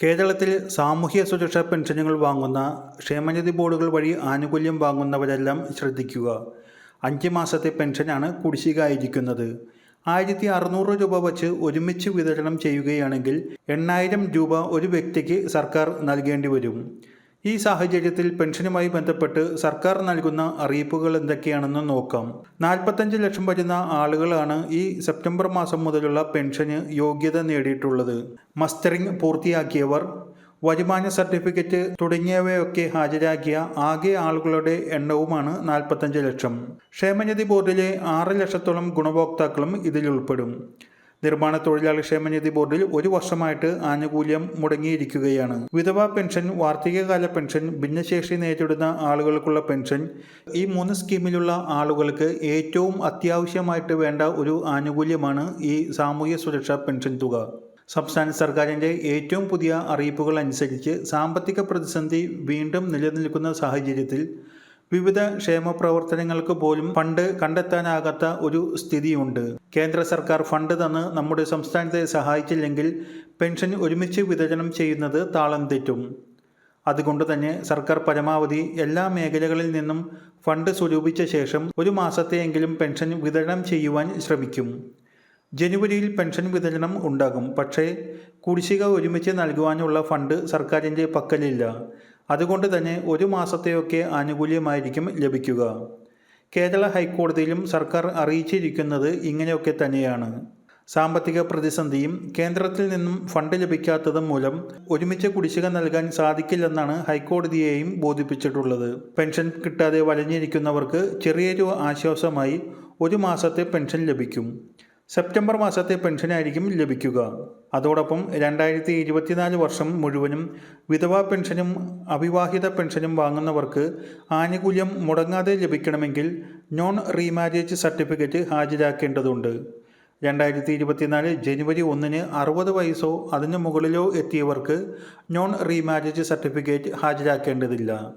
കേരളത്തിൽ സാമൂഹ്യ സുരക്ഷാ പെൻഷനുകൾ വാങ്ങുന്ന ക്ഷേമനിധി ബോർഡുകൾ വഴി ആനുകൂല്യം വാങ്ങുന്നവരെല്ലാം ശ്രദ്ധിക്കുക. അഞ്ച് മാസത്തെ പെൻഷനാണ് കുടിശ്ശിക ആയിരിക്കുന്നത് ആയിരത്തി അറുന്നൂറ് രൂപ വച്ച് ഒരുമിച്ച് വിതരണം ചെയ്യുകയാണെങ്കിൽ എണ്ണായിരം രൂപ ഒരു വ്യക്തിക്ക് സർക്കാർ നൽകേണ്ടി വരും. ഈ സാഹചര്യത്തിൽ പെൻഷനുമായി ബന്ധപ്പെട്ട് സർക്കാർ നൽകുന്ന അറിയിപ്പുകൾ എന്തൊക്കെയാണെന്ന് നോക്കാം. നാൽപ്പത്തഞ്ച് ലക്ഷം വരുന്ന ആളുകളാണ് ഈ സെപ്റ്റംബർ മാസം മുതലുള്ള പെൻഷന് യോഗ്യത നേടിയിട്ടുള്ളത്. മസ്റ്ററിംഗ് പൂർത്തിയാക്കിയവർ വരുമാന സർട്ടിഫിക്കറ്റ് തുടങ്ങിയവയൊക്കെ ഹാജരാക്കിയ ആകെ ആളുകളുടെ എണ്ണവുമാണ് നാൽപ്പത്തഞ്ച് ലക്ഷം. ക്ഷേമനിധി ബോർഡിലെ ആറ് ലക്ഷത്തോളം ഗുണഭോക്താക്കളും ഇതിൽ ഉൾപ്പെടും. നിർമ്മാണ തൊഴിലാളി ക്ഷേമനിധി ബോർഡിൽ ഒരു വർഷമായിട്ട് ആനുകൂല്യം മുടങ്ങിയിരിക്കുകയാണ്. വിധവാ പെൻഷൻ വാർഷികകാല പെൻഷൻ ഭിന്നശേഷി നേരിടുന്ന ആളുകൾക്കുള്ള പെൻഷൻ ഈ മൂന്ന് സ്കീമിലുള്ള ആളുകൾക്ക് ഏറ്റവും അത്യാവശ്യമായിട്ട് വേണ്ട ഒരു ആനുകൂല്യമാണ് ഈ സാമൂഹ്യ സുരക്ഷാ പെൻഷൻ തുക. സംസ്ഥാന സർക്കാരിന്റെ ഏറ്റവും പുതിയ അറിയിപ്പുകൾ അനുസരിച്ച് സാമ്പത്തിക പ്രതിസന്ധി വീണ്ടും നിലനിൽക്കുന്ന സാഹചര്യത്തിൽ വിവിധ ക്ഷേമ പ്രവർത്തനങ്ങൾക്ക് പോലും ഫണ്ട് കണ്ടെത്താനാകാത്ത ഒരു സ്ഥിതിയുണ്ട്. കേന്ദ്ര സർക്കാർ ഫണ്ട് തന്ന് നമ്മുടെ സംസ്ഥാനത്തെ സഹായിച്ചില്ലെങ്കിൽ പെൻഷൻ ഒരുമിച്ച് വിതരണം ചെയ്യുന്നത് താളം തെറ്റും. അതുകൊണ്ട് തന്നെ സർക്കാർ പരമാവധി എല്ലാ മേഖലകളിൽ നിന്നും ഫണ്ട് സ്വരൂപിച്ച ശേഷം ഒരു മാസത്തെയെങ്കിലും പെൻഷൻ വിതരണം ചെയ്യുവാൻ ശ്രമിക്കും. ജനുവരിയിൽ പെൻഷൻ വിതരണം ഉണ്ടാകും. പക്ഷേ കുടിശ്ശിക ഒരുമിച്ച് നൽകുവാനുള്ള ഫണ്ട് സർക്കാരിന്റെ പക്കലില്ല. അതുകൊണ്ട് തന്നെ ഒരു മാസത്തെയൊക്കെ ആനുകൂല്യമായിരിക്കും ലഭിക്കുക. കേരള ഹൈക്കോടതിയിലും സർക്കാർ അറിയിച്ചിരിക്കുന്നത് ഇങ്ങനെയൊക്കെ തന്നെയാണ്. സാമ്പത്തിക പ്രതിസന്ധിയും കേന്ദ്രത്തിൽ നിന്നും ഫണ്ട് ലഭിക്കാത്തതും മൂലം ഒരുമിച്ച് കുടിശ്ശിക നൽകാൻ സാധിക്കില്ലെന്നാണ് ഹൈക്കോടതിയെയും ബോധിപ്പിച്ചിട്ടുള്ളത്. പെൻഷൻ കിട്ടാതെ വലഞ്ഞിരിക്കുന്നവർക്ക് ചെറിയൊരു ആശ്വാസമായി ഒരു മാസത്തെ പെൻഷൻ ലഭിക്കും. സെപ്റ്റംബർ മാസത്തെ പെൻഷനായിരിക്കും ലഭിക്കുക. അതോടൊപ്പം രണ്ടായിരത്തി ഇരുപത്തിനാല് വർഷം മുഴുവനും വിധവാ പെൻഷനും അവിവാഹിത പെൻഷനും വാങ്ങുന്നവർക്ക് ആനുകൂല്യം മുടങ്ങാതെ ലഭിക്കണമെങ്കിൽ നോൺ റീമാരേജ് സർട്ടിഫിക്കറ്റ് ഹാജരാക്കേണ്ടതുണ്ട്. രണ്ടായിരത്തി ഇരുപത്തിനാല് ജനുവരി ഒന്നിന് അറുപത് വയസ്സോ അതിനു മുകളിലോ എത്തിയവർക്ക് നോൺ റീമാരേജ് സർട്ടിഫിക്കറ്റ് ഹാജരാക്കേണ്ടതില്ല.